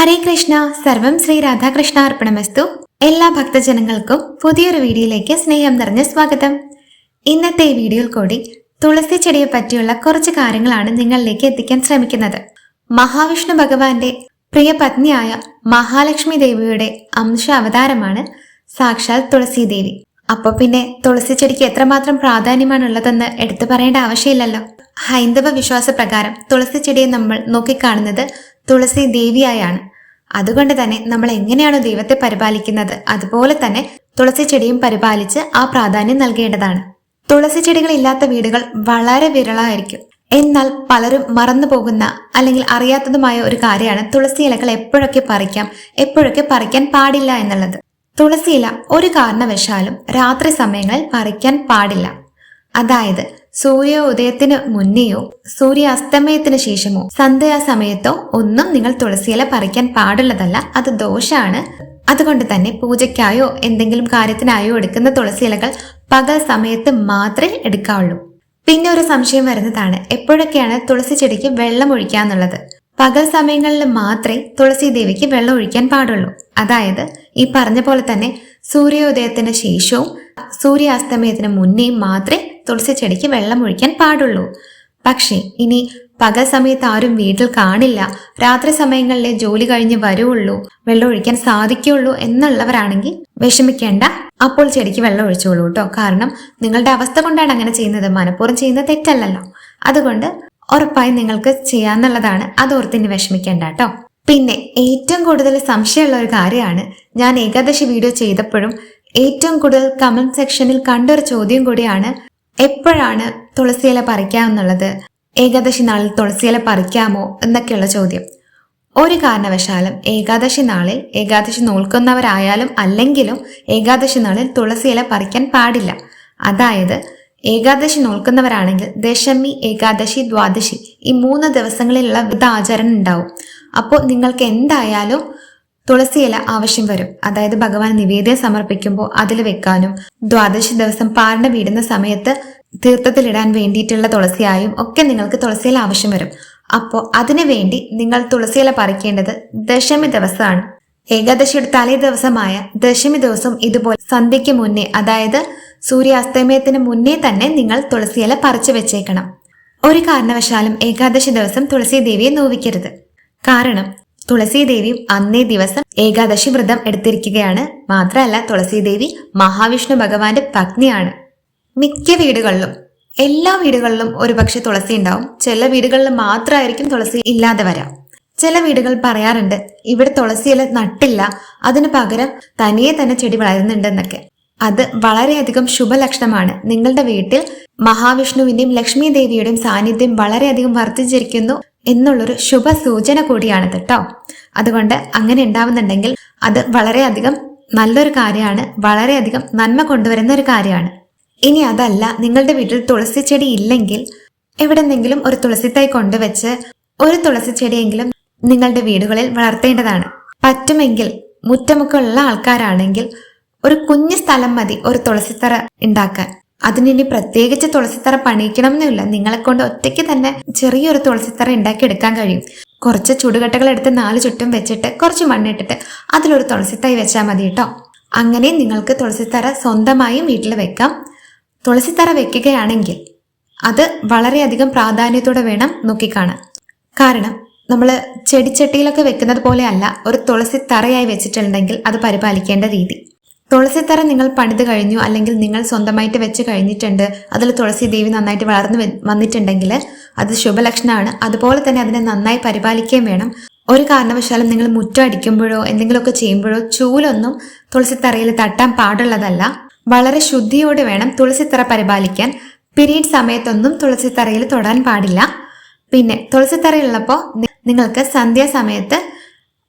ഹരേ കൃഷ്ണ. സർവം ശ്രീ രാധാകൃഷ്ണ അർപ്പണമസ്തു എല്ലാ ഭക്തജനങ്ങൾക്കും പുതിയൊരു വീഡിയോയിലേക്ക് സ്നേഹം നിറഞ്ഞ സ്വാഗതം. ഇന്നത്തെ ഈ വീഡിയോയിൽ കൂടി തുളസി ചെടിയെ പറ്റിയുള്ള കുറച്ച് കാര്യങ്ങളാണ് നിങ്ങളിലേക്ക് എത്തിക്കാൻ ശ്രമിക്കുന്നത്. മഹാവിഷ്ണു ഭഗവാന്റെ പ്രിയ പത്നിയായ മഹാലക്ഷ്മി ദേവിയുടെ അംശ അവതാരമാണ് സാക്ഷാൽ തുളസി ദേവി. അപ്പൊ പിന്നെ തുളസി ചെടിക്ക് എത്രമാത്രം പ്രാധാന്യമാണുള്ളതെന്ന് എടുത്തു പറയേണ്ട ആവശ്യമില്ലല്ലോ. ഹൈന്ദവ വിശ്വാസ പ്രകാരം തുളസി ചെടിയെ നമ്മൾ നോക്കിക്കാണുന്നത് തുളസി ദേവിയായാണ്. അതുകൊണ്ട് തന്നെ നമ്മൾ എങ്ങനെയാണ് ദൈവത്തെ പരിപാലിക്കുന്നത് അതുപോലെ തന്നെ തുളസി ചെടിയും പരിപാലിച്ച് ആ പ്രാധാന്യം നൽകേണ്ടതാണ്. തുളസി ചെടികൾ ഇല്ലാത്ത വീടുകൾ വളരെ വിരളമായിരിക്കും എന്നാൽ പലരും മറന്നു പോകുന്ന അല്ലെങ്കിൽ അറിയാത്തതുമായ ഒരു കാര്യമാണ് തുളസി ഇലകൾ എപ്പോഴൊക്കെ പറിക്കാം എപ്പോഴൊക്കെ പറിക്കാൻ പാടില്ല എന്നുള്ളത്. തുളസി ഇല ഒരു കാരണവശാലും രാത്രി സമയങ്ങളിൽ പറിക്കാൻ പാടില്ല. അതായത് സൂര്യോദയത്തിന് മുന്നെയോ സൂര്യാസ്തമയത്തിന് ശേഷമോ സന്ധ്യാസമയത്തോ ഒന്നും നിങ്ങൾ തുളസിയില പറിക്കാൻ പാടുള്ളതല്ല. അത് ദോഷാണ്. അതുകൊണ്ട് തന്നെ പൂജയ്ക്കായോ എന്തെങ്കിലും കാര്യത്തിനായോ എടുക്കുന്ന തുളസി ഇലകൾ പകൽ സമയത്ത് മാത്രമേ എടുക്കാവുള്ളൂ. പിന്നെ ഒരു സംശയം വരുന്നതാണ്. എപ്പോഴൊക്കെയാണ് തുളസി ചെടിക്ക് വെള്ളം ഒഴിക്കാന്നുള്ളത്? പകൽ സമയങ്ങളിൽ മാത്രമേ തുളസി ദേവിക്ക് വെള്ളം ഒഴിക്കാൻ പാടുള്ളൂ. അതായത് ഈ പറഞ്ഞ പോലെ തന്നെ സൂര്യോദയത്തിന് ശേഷവും സൂര്യാസ്തമയത്തിന് മുന്നേയും മാത്രമേ തുളസി ചെടിക്ക് വെള്ളം ഒഴിക്കാൻ പാടുള്ളൂ. പക്ഷേ ഇനി പകൽ സമയത്ത് ആരും വീട്ടിൽ കാണില്ല. രാത്രി സമയങ്ങളിലെ ജോലി കഴിഞ്ഞ് വരുള്ളൂ വെള്ളം ഒഴിക്കാൻ സാധിക്കുള്ളൂ എന്നുള്ളവരാണെങ്കിൽ വിഷമിക്കേണ്ട. അപ്പോൾ ചെടിക്ക് വെള്ളം ഒഴിച്ചോളൂ കേട്ടോ. കാരണം നിങ്ങളുടെ അവസ്ഥ കൊണ്ടാണ് അങ്ങനെ ചെയ്യുന്നത്. മനഃപൂർവം ചെയ്യുന്നത് തെറ്റല്ലല്ലോ. അതുകൊണ്ട് ഉറപ്പായി നിങ്ങൾക്ക് ചെയ്യാന്നുള്ളതാണ്. അതോർത്തിന് വിഷമിക്കേണ്ട കേട്ടോ. പിന്നെ ഏറ്റവും കൂടുതൽ സംശയമുള്ള ഒരു കാര്യമാണ് ഞാൻ ഏകാദശി വീഡിയോ ചെയ്തപ്പോഴും ഏറ്റവും കൂടുതൽ കമന്റ് സെക്ഷനിൽ കണ്ടൊരു ചോദ്യം കൂടിയാണ് എപ്പോഴാണ് തുളസിയില പറിക്കാമെന്നുള്ളത് ഏകാദശി നാളിൽ തുളസിയില പറിക്കാമോ എന്നൊക്കെയുള്ള ചോദ്യം. ഒരു കാരണവശാലും ഏകാദശി നാളിൽ ഏകാദശി നോൽക്കുന്നവരായാലും അല്ലെങ്കിലും ഏകാദശി നാളിൽ തുളസിയില പറിക്കാൻ പാടില്ല. അതായത് ഏകാദശി നോൽക്കുന്നവരാണെങ്കിൽ ദശമി ഏകാദശി ദ്വാദശി ഈ മൂന്ന് ദിവസങ്ങളിലുള്ള വിധ ആചരണം ഉണ്ടാവും. അപ്പോൾ നിങ്ങൾക്ക് എന്തായാലും തുളസിയില ആവശ്യം വരും. അതായത് ഭഗവാൻ നിവേദ്യം സമർപ്പിക്കുമ്പോൾ അതിൽ വെക്കാനും ദ്വാദശി ദിവസം പാറിന്റെ വീടുന്ന സമയത്ത് തീർത്ഥത്തിലിടാൻ വേണ്ടിയിട്ടുള്ള തുളസിയായും ഒക്കെ നിങ്ങൾക്ക് തുളസിയില ആവശ്യം വരും. അപ്പോൾ അതിനു വേണ്ടി നിങ്ങൾ തുളസിയില പറിക്കേണ്ടത് ദശമി ദിവസമാണ്. ഏകാദശിയുടെ തലേ ദിവസമായ ദശമി ദിവസം ഇതുപോലെ സന്ധ്യയ്ക്ക് മുന്നേ അതായത് സൂര്യാസ്തമയത്തിന് മുന്നേ തന്നെ നിങ്ങൾ തുളസിയില പറിച്ചു വെച്ചേക്കണം. ഒരു കാരണവശാലും ഏകാദശി ദിവസം തുളസി ദേവിയെ നോവിക്കരുത്. കാരണം തുളസി ദേവി അന്നേ ദിവസം ഏകാദശി വ്രതം എടുത്തിരിക്കുകയാണ്. മാത്രമല്ല തുളസീദേവി മഹാവിഷ്ണു ഭഗവാന്റെ പത്നിയാണ്. മിക്ക വീടുകളിലും എല്ലാ വീടുകളിലും ഒരുപക്ഷെ തുളസി ഉണ്ടാവും. ചില വീടുകളിൽ മാത്രമായിരിക്കും തുളസി ഇല്ലാതെ വരാം. ചില വീടുകൾ പറയാറുണ്ട് ഇവിടെ തുളസിയില നട്ടില്ല. അതിനു പകരം തനിയെ തന്നെ ചെടി വളരുന്നുണ്ടെന്നൊക്കെ. അത് വളരെയധികം ശുഭലക്ഷണമാണ്. നിങ്ങളുടെ വീട്ടിൽ മഹാവിഷ്ണുവിന്റെയും ലക്ഷ്മി ദേവിയുടെയും സാന്നിധ്യം വളരെയധികം വർദ്ധിച്ചിരിക്കുന്നു. എന്നുള്ളൊരു ശുഭ സൂചന കൂടിയാണ് കേട്ടോ അതുകൊണ്ട് അങ്ങനെ ഉണ്ടാവുന്നുണ്ടെങ്കിൽ അത് വളരെയധികം നല്ലൊരു കാര്യമാണ് വളരെയധികം നന്മ കൊണ്ടുവരുന്ന ഒരു കാര്യമാണ്. ഇനി അതല്ല നിങ്ങളുടെ വീട്ടിൽ തുളസി ചെടി ഇല്ലെങ്കിൽ എവിടെന്നെങ്കിലും ഒരു തുളസി തൈ കൊണ്ടുവച്ച് ഒരു തുളസി ചെടിയെങ്കിലും നിങ്ങളുടെ വീടുകളിൽ വളർത്തേണ്ടതാണ്. പറ്റുമെങ്കിൽ മുറ്റമൊക്കെ ഉള്ള ആൾക്കാരാണെങ്കിൽ ഒരു കുഞ്ഞു സ്ഥലം മതി ഒരു തുളസിത്തറ ഉണ്ടാക്കാൻ. അതിനി പ്രത്യേകിച്ച് തുളസിത്തറ പണിയിക്കണമെന്നില്ല. നിങ്ങളെ കൊണ്ട് ഒറ്റയ്ക്ക് തന്നെ ചെറിയൊരു തുളസിത്തറ ഉണ്ടാക്കി എടുക്കാൻ കഴിയും. കുറച്ച് ചുടുകട്ടകൾ എടുത്ത് നാല് ചുറ്റും വെച്ചിട്ട് കുറച്ച് മണ്ണിട്ടിട്ട് അതിലൊരു തുളസിത്തൈ വെച്ചാൽ മതി കേട്ടോ അങ്ങനെ നിങ്ങൾക്ക് തുളസിത്തറ സ്വന്തമായും വീട്ടിൽ വെക്കാം. തുളസിത്തറ വെക്കുകയാണെങ്കിൽ അത് വളരെയധികം പ്രാധാന്യത്തോടെ വേണം നോക്കിക്കാണാൻ. കാരണം നമ്മൾ ചെടിച്ചട്ടിയിലൊക്കെ വെക്കുന്നത് പോലെയല്ല ഒരു തുളസി തറയായി വെച്ചിട്ടുണ്ടെങ്കിൽ അത് പരിപാലിക്കേണ്ട രീതി. തുളസിത്തറ നിങ്ങൾ പണിത് കഴിഞ്ഞു അല്ലെങ്കിൽ നിങ്ങൾ സ്വന്തമായിട്ട് വെച്ച് കഴിഞ്ഞിട്ടുണ്ട് അതിൽ തുളസി ദേവി നന്നായിട്ട് വളർന്നു വന്നിട്ടുണ്ടെങ്കിൽ അത് ശുഭലക്ഷണമാണ്. അതുപോലെ തന്നെ അതിനെ നന്നായി പരിപാലിക്കുകയും വേണം. ഒരു കാരണവശാലും നിങ്ങൾ മുറ്റം അടിക്കുമ്പോഴോ എന്തെങ്കിലുമൊക്കെ ചെയ്യുമ്പോഴോ ചൂലൊന്നും തുളസിത്തറയിൽ തട്ടാൻ പാടുള്ളതല്ല. വളരെ ശുദ്ധിയോടെ വേണം തുളസിത്തറ പരിപാലിക്കാൻ. പിരീഡ് സമയത്തൊന്നും തുളസിത്തറയിൽ തൊടാൻ പാടില്ല. പിന്നെ തുളസിത്തറയുള്ളപ്പോൾ നിങ്ങൾക്ക് സന്ധ്യാസമയത്ത്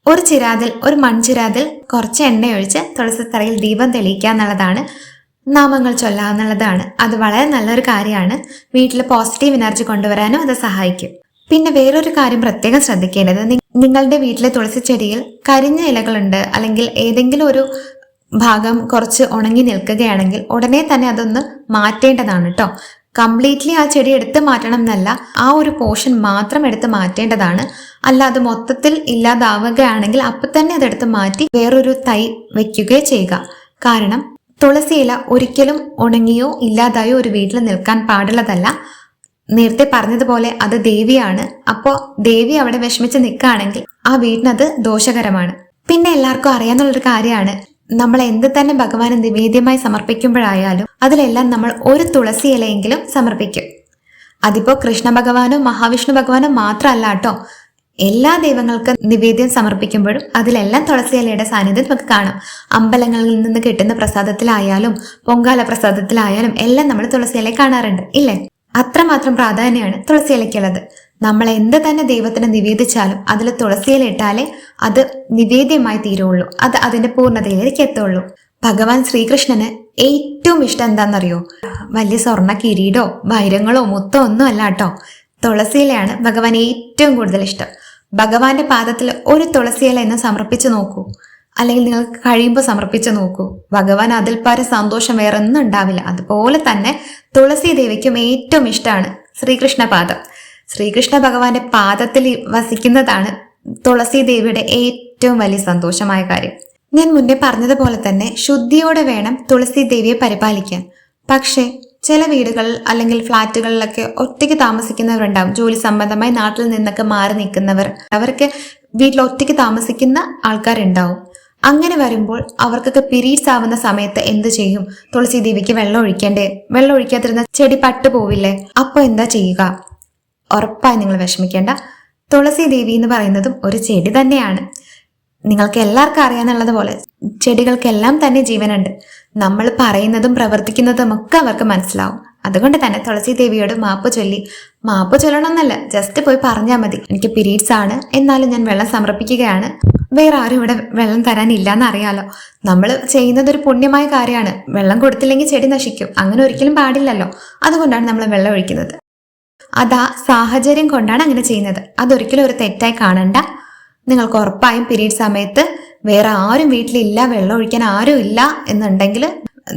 ഒരു ചിരാതിൽ ഒരു മൺചിരാതിൽ കുറച്ച് എണ്ണ ഒഴിച്ച് തുളസിത്തറയിൽ ദീപം തെളിയിക്കുക എന്നുള്ളതാണ് നാമങ്ങൾ ചൊല്ലുക എന്നുള്ളതാണ്. അത് വളരെ നല്ലൊരു കാര്യമാണ്. വീട്ടിൽ പോസിറ്റീവ് എനർജി കൊണ്ടുവരാനും അത് സഹായിക്കും. പിന്നെ വേറൊരു കാര്യം പ്രത്യേകം ശ്രദ്ധിക്കേണ്ടത്. നിങ്ങളുടെ വീട്ടിലെ തുളസി ചെടിയിൽ കരിഞ്ഞ ഇലകളുണ്ട്. അല്ലെങ്കിൽ ഏതെങ്കിലും ഒരു ഭാഗം കുറച്ച് ഉണങ്ങി നിൽക്കുകയാണെങ്കിൽ ഉടനെ തന്നെ അതൊന്ന് മാറ്റേണ്ടതാണ് കേട്ടോ കംപ്ലീറ്റ്ലി ആ ചെടി എടുത്ത് മാറ്റണം എന്നല്ല ആ ഒരു പോർഷൻ മാത്രം എടുത്ത് മാറ്റേണ്ടതാണ്. അല്ലാതെ മൊത്തത്തിൽ ഇല്ലാതാവുകയാണെങ്കിൽ അപ്പൊ തന്നെ അതെടുത്ത് മാറ്റി വേറൊരു തൈ വെക്കുകയോ ചെയ്യുക. കാരണം തുളസി ഇല ഒരിക്കലും ഉണങ്ങിയോ ഇല്ലാതായോ ഒരു വീട്ടിൽ നിൽക്കാൻ പാടുള്ളതല്ല. നേരത്തെ പറഞ്ഞതുപോലെ അത് ദേവിയാണ്. അപ്പോൾ ദേവി അവിടെ വിഷമിച്ച് നിൽക്കുകയാണെങ്കിൽ ആ വീടിനത് ദോഷകരമാണ്. പിന്നെ എല്ലാവർക്കും അറിയാന്നുള്ളൊരു കാര്യമാണ്. നമ്മൾ എന്ത് തന്നെ ഭഗവാന് നിവേദ്യമായി സമർപ്പിക്കുമ്പോഴായാലും അതിലെല്ലാം നമ്മൾ ഒരു തുളസി ഇലയെങ്കിലും സമർപ്പിക്കും. അതിപ്പോ കൃഷ്ണ ഭഗവാനോ മഹാവിഷ്ണു ഭഗവാനോ മാത്രമല്ല കേട്ടോ. എല്ലാ ദൈവങ്ങൾക്കും നിവേദ്യം സമർപ്പിക്കുമ്പോഴും അതിലെല്ലാം തുളസി ഇലയുടെ സാന്നിധ്യം നമുക്ക് കാണാം. അമ്പലങ്ങളിൽ നിന്ന് കിട്ടുന്ന പ്രസാദത്തിലായാലും പൊങ്കാല പ്രസാദത്തിലായാലും എല്ലാം നമ്മൾ തുളസി ഇല കാണാറുണ്ട് ഇല്ലേ? അത്രമാത്രം പ്രാധാന്യമാണ് തുളസി ഇലയ്ക്കുള്ളത്. നമ്മൾ എന്ത് തന്നെ ദൈവത്തിന് നിവേദിച്ചാലും അതിൽ തുളസിയിലിട്ടാലേ അത് നിവേദ്യമായി തീരുള്ളൂ. അത് അതിന്റെ പൂർണതയിലേക്ക് എത്തുള്ളൂ. ഭഗവാൻ ശ്രീകൃഷ്ണന് ഏറ്റവും ഇഷ്ടം എന്താണെന്നറിയോ വലിയ സ്വർണ കിരീടോ വൈരങ്ങളോ മുത്തോ ഒന്നും അല്ല കേട്ടോ. തുളസിയിലയാണ് ഭഗവാൻ ഏറ്റവും കൂടുതൽ ഇഷ്ടം. ഭഗവാന്റെ പാദത്തിൽ ഒരു തുളസിയില എന്ന് സമർപ്പിച്ചു നോക്കൂ. അല്ലെങ്കിൽ നിങ്ങൾക്ക് കഴിയുമ്പോൾ സമർപ്പിച്ചു നോക്കൂ. ഭഗവാൻ അതിൽ പര സന്തോഷം വേറെ ഒന്നും ഉണ്ടാവില്ല. അതുപോലെ തന്നെ തുളസി ദേവിക്കും ഏറ്റവും ഇഷ്ടമാണ് ശ്രീകൃഷ്ണ പാദം. ശ്രീകൃഷ്ണ ഭഗവാന്റെ പാദത്തിൽ വസിക്കുന്നതാണ് തുളസി ദേവിയുടെ ഏറ്റവും വലിയ സന്തോഷമായ കാര്യം. ഞാൻ മുന്നേ പറഞ്ഞതുപോലെ തന്നെ ശുദ്ധിയോടെ വേണം തുളസി ദേവിയെ പരിപാലിക്കാൻ. പക്ഷേ ചില വീടുകളിൽ അല്ലെങ്കിൽ ഫ്ലാറ്റുകളിലൊക്കെ ഒറ്റയ്ക്ക് താമസിക്കുന്നവരുണ്ടാവും. ജോലി സംബന്ധമായി നാട്ടിൽ നിന്നൊക്കെ മാറി നിൽക്കുന്നവർ അവർക്ക് വീട്ടിൽ ഒറ്റയ്ക്ക് താമസിക്കുന്ന ആൾക്കാരുണ്ടാവും. അങ്ങനെ വരുമ്പോൾ അവർക്കൊക്കെ പീരീഡ്സ് ആവുന്ന സമയത്ത് എന്ത് ചെയ്യും? തുളസി ദേവിക്ക് വെള്ളം ഒഴിക്കേണ്ടേ? വെള്ളം ഒഴിക്കാതിരുന്ന ചെടി പട്ടു പോവില്ലേ അപ്പോൾ എന്താ ചെയ്യുക? ഉറപ്പായി നിങ്ങൾ വിഷമിക്കേണ്ട. തുളസി ദേവി എന്ന് പറയുന്നതും ഒരു ചെടി തന്നെയാണ്. നിങ്ങൾക്ക് എല്ലാവർക്കും അറിയാന്നുള്ളത് പോലെ ചെടികൾക്കെല്ലാം തന്നെ ജീവനുണ്ട്. നമ്മൾ പറയുന്നതും പ്രവർത്തിക്കുന്നതും ഒക്കെ അവർക്ക് മനസ്സിലാവും. അതുകൊണ്ട് തന്നെ തുളസി ദേവിയോട് മാപ്പ് ചൊല്ലി. മാപ്പ് ചൊല്ലണമെന്നല്ല ജസ്റ്റ് പോയി പറഞ്ഞാൽ മതി. എനിക്ക് പിരീഡ്സ് ആണ്. എന്നാലും ഞാൻ വെള്ളം സമർപ്പിക്കുകയാണ്. വേറെ ആരും ഇവിടെ വെള്ളം തരാനില്ല എന്നറിയാലോ നമ്മൾ ചെയ്യുന്നത് ഒരു പുണ്യമായ കാര്യമാണ്. വെള്ളം കൊടുത്തില്ലെങ്കിൽ ചെടി നശിക്കും. അങ്ങനെ ഒരിക്കലും പാടില്ലല്ലോ. അതുകൊണ്ടാണ് നമ്മൾ വെള്ളം ഒഴിക്കുന്നത്. അതാ സാഹചര്യം കൊണ്ടാണ് അങ്ങനെ ചെയ്യുന്നത്. അതൊരിക്കലും ഒരു തെറ്റായി കാണണ്ട. നിങ്ങൾക്ക് ഉറപ്പായും പീരീഡ് സമയത്ത് വേറെ ആരും വീട്ടിലില്ല വെള്ളം ഒഴിക്കാൻ ആരും ഇല്ല എന്നുണ്ടെങ്കിൽ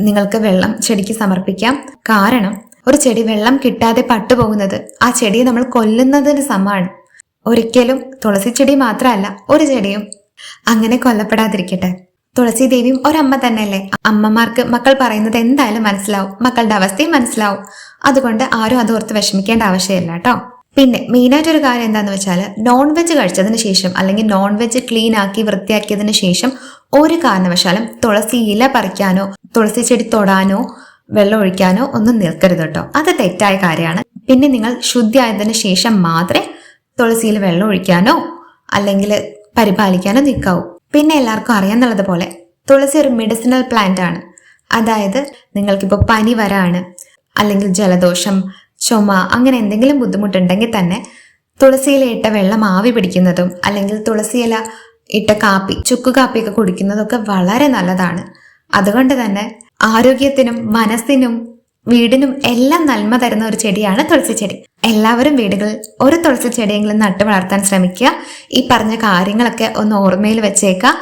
നിങ്ങൾക്ക് വെള്ളം ചെടിക്ക് സമർപ്പിക്കാം. കാരണം ഒരു ചെടി വെള്ളം കിട്ടാതെ പട്ടുപോകുന്നത് ആ ചെടിയെ നമ്മൾ കൊല്ലുന്നതിന് സമാണ് ഒരിക്കലും തുളസി ചെടി മാത്രമല്ല ഒരു ചെടിയും അങ്ങനെ കൊല്ലപ്പെടാതിരിക്കട്ടെ. തുളസി ദേവിയും ഒരമ്മ തന്നെയല്ലേ? അമ്മമാർക്ക് മക്കൾ പറയുന്നത് എന്തായാലും മനസ്സിലാവും. മക്കളുടെ അവസ്ഥയും മനസ്സിലാവും. അതുകൊണ്ട് ആരും അതോർത്ത് വിഷമിക്കേണ്ട ആവശ്യമില്ല കേട്ടോ. പിന്നെ മെയിനായിട്ട് ഒരു കാര്യം എന്താന്ന് വെച്ചാൽ നോൺ വെജ് കഴിച്ചതിന് ശേഷം അല്ലെങ്കിൽ നോൺ വെജ് ക്ലീൻ ആക്കി വൃത്തിയാക്കിയതിന് ശേഷം ഒരു കാരണവശാലും തുളസി ഇല പറിക്കാനോ തുളസി ചെടി തൊടാനോ വെള്ളം ഒഴിക്കാനോ ഒന്നും നിൽക്കരുത് കേട്ടോ. അത് തെറ്റായ കാര്യമാണ്. പിന്നെ നിങ്ങൾ ശുദ്ധിയായതിന് ശേഷം മാത്രമേ തുളസിയിൽ വെള്ളം ഒഴിക്കാനോ അല്ലെങ്കിൽ പരിപാലിക്കാനോ നിൽക്കാവൂ. പിന്നെ എല്ലാവർക്കും അറിയാന്നുള്ളത് പോലെ തുളസി ഒരു മെഡിസിനൽ പ്ലാന്റ് ആണ്. അതായത് നിങ്ങൾക്കിപ്പോൾ പനി വരാണ് അല്ലെങ്കിൽ ജലദോഷം ചുമ അങ്ങനെ എന്തെങ്കിലും ബുദ്ധിമുട്ടുണ്ടെങ്കിൽ തന്നെ തുളസിയില ഇട്ട വെള്ളം ആവി പിടിക്കുന്നതും അല്ലെങ്കിൽ തുളസിയില ഇട്ട കാപ്പി ചുക്ക് കാപ്പിയൊക്കെ കുടിക്കുന്നതൊക്കെ വളരെ നല്ലതാണ്. അതുകൊണ്ട് തന്നെ ആരോഗ്യത്തിനും മനസ്സിനും വീടിനും എല്ലാം നന്മ തരുന്ന ഒരു ചെടിയാണ് തുളസി ചെടി. എല്ലാവരും വീടുകളിൽ ഒരു തുളസി ചെടിയെങ്കിലും നട്ടു വളർത്താൻ ശ്രമിക്കുക. ഈ പറഞ്ഞ കാര്യങ്ങളൊക്കെ ഒന്ന് ഓർമ്മയിൽ വെച്ചേക്കുക.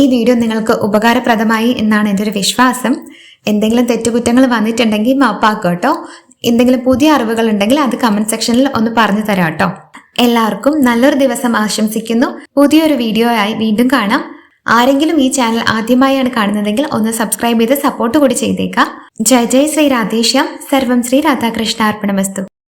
ഈ വീഡിയോ നിങ്ങൾക്ക് ഉപകാരപ്രദമായി എന്നാണ് എന്റെ ഒരു വിശ്വാസം. എന്തെങ്കിലും തെറ്റുകുറ്റങ്ങൾ വന്നിട്ടുണ്ടെങ്കിൽ മാപ്പാക്കോട്ടോ. കേട്ടോ എന്തെങ്കിലും പുതിയ അറിവുകൾ ഉണ്ടെങ്കിൽ അത് കമന്റ് സെക്ഷനിൽ ഒന്ന് പറഞ്ഞു തരാം കേട്ടോ എല്ലാവർക്കും നല്ലൊരു ദിവസം ആശംസിക്കുന്നു. പുതിയൊരു വീഡിയോ ആയി വീണ്ടും കാണാം. ആരെങ്കിലും ഈ ചാനൽ ആദ്യമായാണ് കാണുന്നതെങ്കിൽ ഒന്ന് സബ്സ്ക്രൈബ് ചെയ്ത് സപ്പോർട്ട് കൂടി ചെയ്തേക്കാം ജയ ജയ ശ്രീ രാധേശ്യാം. സർവം ശ്രീ രാധാകൃഷ്ണ അർപ്പണമസ്തു.